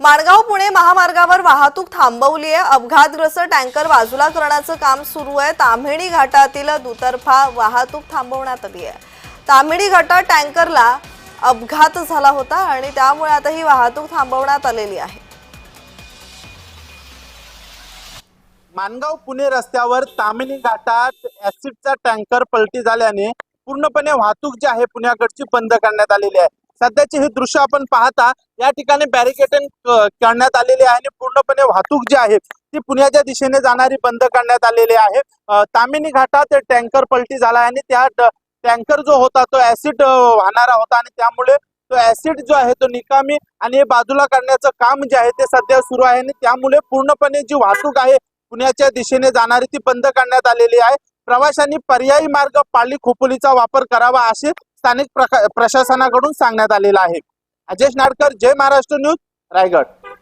माणगाव पुणे महामार्गावर वाहतूक थांबवली आहे अपघातग्रस्त टँकर बाजूला करण्याचं काम सुरू आहे. ताम्हिणी घाटातील दुतर्फा वाहतूक थांबवण्यात आली आहे. ताम्हिणी घाटात टँकरला अपघात झाला होता आणि त्यामुळे आता ही वाहतूक थांबवण्यात आलेली आहे. मानगाव पुणे रस्त्यावर तामिनी घाटात ऍसिडचा टँकर पलटी झाल्याने पूर्णपणे वाहतूक जी आहे पुण्याकडची बंद करण्यात आलेली आहे. सध्याचे हे दृश्य आपण पाहता या ठिकाणी बॅरिकेडिंग करण्यात आलेले आहे आणि पूर्णपणे वाहतूक जी आहे ती पुण्याच्या दिशेने जाणारी बंद करण्यात आलेली आहे. तामिनी घाटात टँकर पलटी झाला आहे आणि त्या टँकर जो होता तो ऍसिड वाहणारा होता आणि त्यामुळे तो ऍसिड जो आहे तो निकामी आणि बाजूला करण्याचं काम जे आहे ते सध्या सुरू आहे आणि त्यामुळे पूर्णपणे जी वाहतूक आहे पुण्याच्या दिशेने जाणारी ती बंद करण्यात आलेली आहे. प्रवाशांनी पर्यायी मार्ग पाली खोपोलीचा वापर करावा असे स्थानिक प्रका- प्रशासनाकडून सांगण्यात आलेलं आहे. अजेश नाडकर जय महाराष्ट्र न्यूज रायगड.